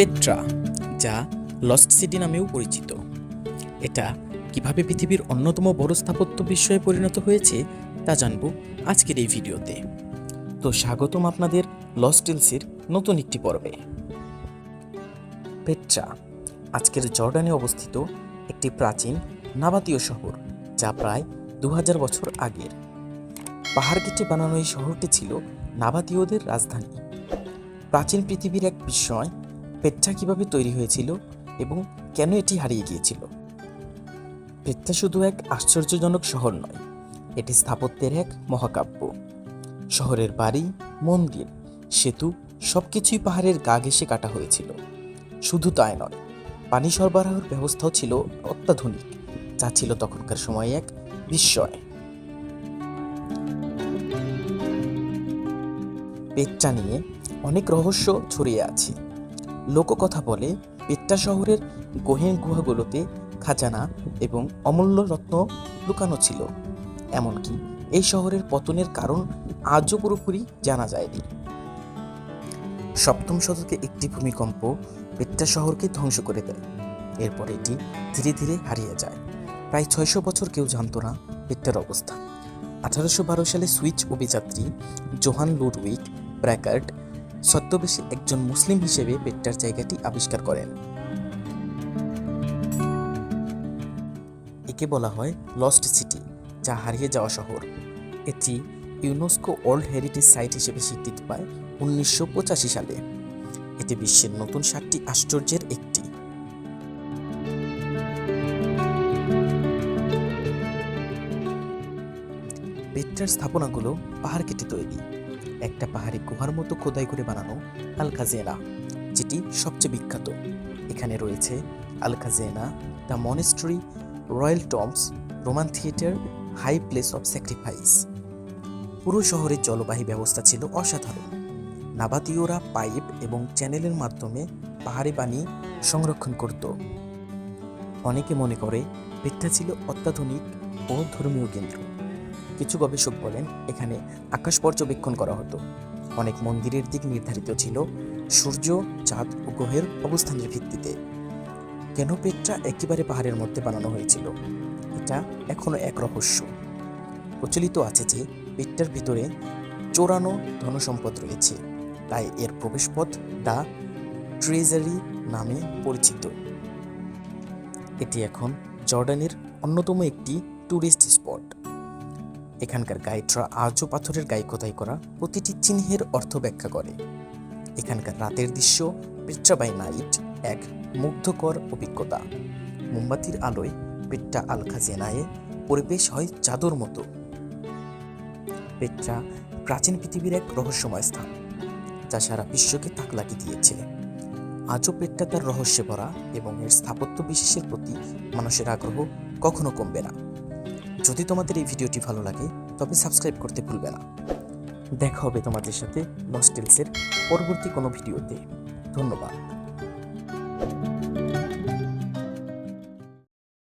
Petra, যা lost city নামেও পরিচিত। এটা কীভাবে পৃথিবীর অন্যতম বড় স্থাপত্য বিস্ময়ে পরিণত হয়েছে, তা জানব আজকের এই ভিডিওতে। তো স্বাগতম আপনাদের লস্ট হিলসের নতুন একটি পর্বে। পেট্রা, আজকের জর্ডানে অবস্থিত একটি প্রাচীন নাবাতীয় শহর, যা প্রায় দু হাজার বছর আগের। পাহাড় কেটে বানানো এই শহরটি ছিল নাবাতীয়দের রাজধানী। প্রাচীন পৃথিবীর এক বিস্ময় পেট্রা কীভাবে তৈরি হয়েছিল এবং কেন এটি হারিয়ে গিয়েছিল? পেট্রা শুধু এক আশ্চর্যজনক শহর নয়, এটি স্থাপত্যের এক মহাকাব্য। শহরের বাড়ি, মন্দির, সেতু, সবকিছুই পাহাড়ের গা ঘেঁষে কাটা হয়েছিল। শুধু তাই নয়, পানি সরবরাহের ব্যবস্থাও ছিল অত্যাধুনিক, যা ছিল তখনকার সময়ে এক বিস্ময়। পেট্টা নিয়ে অনেক রহস্য ছড়িয়ে আছে। লোককথা বলে, পেট্টা শহরের গহীন গুহাগুলোতে খাজানা এবং অমূল্য রত্ন লুকানো ছিল। এমনকি এই শহরের পতনের কারণ আজও পুরোপুরি জানা যায়নি। সপ্তম শতকে একটি ভূমিকম্প পেট্টা শহরকে ধ্বংস করে দেয়। এরপর এটি ধীরে ধীরে হারিয়ে যায়। প্রায় ছয়শো বছর কেউ জানতো না পেট্টার অবস্থা। আঠারোশো বারো সালে সুইচ অভিযাত্রী জোহান লুডউইক ব্র্যাকার্ট ছদ্মবেশে একজন মুসলিম হিসেবে পেট্টার জায়গাটি আবিষ্কার করেন। একে বলা হয় লস্ট সিটি, যা হারিয়ে যাওয়া শহর। এটি ইউনেস্কো ওয়ার্ল্ড হেরিটেজ সাইট হিসেবে স্বীকৃতি পায় উনিশশো পঁচাশি সালে। এটি বিশ্বের নতুন সাতটি আশ্চর্যের একটি। পেট্রার স্থাপনাগুলো পাহাড় কেটে তৈরি। একটা পাহাড়ি গুহার মতো খোদাই করে বানানো আলকাজেনা, যেটি সবচেয়ে বিখ্যাত। এখানে রয়েছে Al Khazneh, the monastery, royal tombs, Roman theatre, high place of sacrifice. পুরো শহরের জলবাহী ব্যবস্থা ছিল অসাধারণ। নাবাতীয়রা পাইপ এবং চ্যানেলের মাধ্যমে পাহাড়ি পানি সংরক্ষণ করত। অনেকে মনে করে পেট্টা ছিল অত্যাধুনিক ও ধর্মীয় কেন্দ্র। কিছু গবেষক বলেন, এখানে আকাশ পর্যবেক্ষণ করা হতো। অনেক মন্দিরের দিক নির্ধারিত ছিল, সূর্য, চাঁদ ও গ্রহের অবস্থানের ভিত্তিতে। কেন পেট্রা একেবারে পাহাড়ের মধ্যে বানানো হয়েছিল? এটা এখনও এক রহস্য। প্রচলিত আছে যে, পেট্টার ভিতরে চোরানো ধনসম্পদ রয়েছে। তাই এর প্রবেশপথ দ্য ট্রেজারি নামে পরিচিত। এটি এখন জর্ডানের অন্যতম একটি ট্যুরিস্ট স্পট। এখানকার গাইডরা আজও পাথরের গায়ে খোদাই করা প্রতিটি চিহ্নের অর্থ ব্যাখ্যা করে। এখানকার রাতের দৃশ্য পেট্রা বাই নাইট, এক মুগ্ধকর অভিজ্ঞতা। মোমবাতির আলোয় পেট্রা আল খাজেনায়ে পরিবেশ হয় চাদর মতো। পেট্রা প্রাচীন পৃথিবীর এক রহস্যময় স্থান, যা সারা বিশ্বকে তাক লাগিয়ে দিয়েছে। আজও পেট্রা তার রহস্যে ভরা এবং এর স্থাপত্য বিশেষের প্রতি মানুষের আগ্রহ কখনো কমবে না। যদি তোমাদের এই ভিডিওটি ভালো লাগে, তবে সাবস্ক্রাইব করতে ভুলবে না। দেখা হবে তোমাদের সাথে নস্টেলসের পরবর্তী কোনো ভিডিওতে। ধন্যবাদ।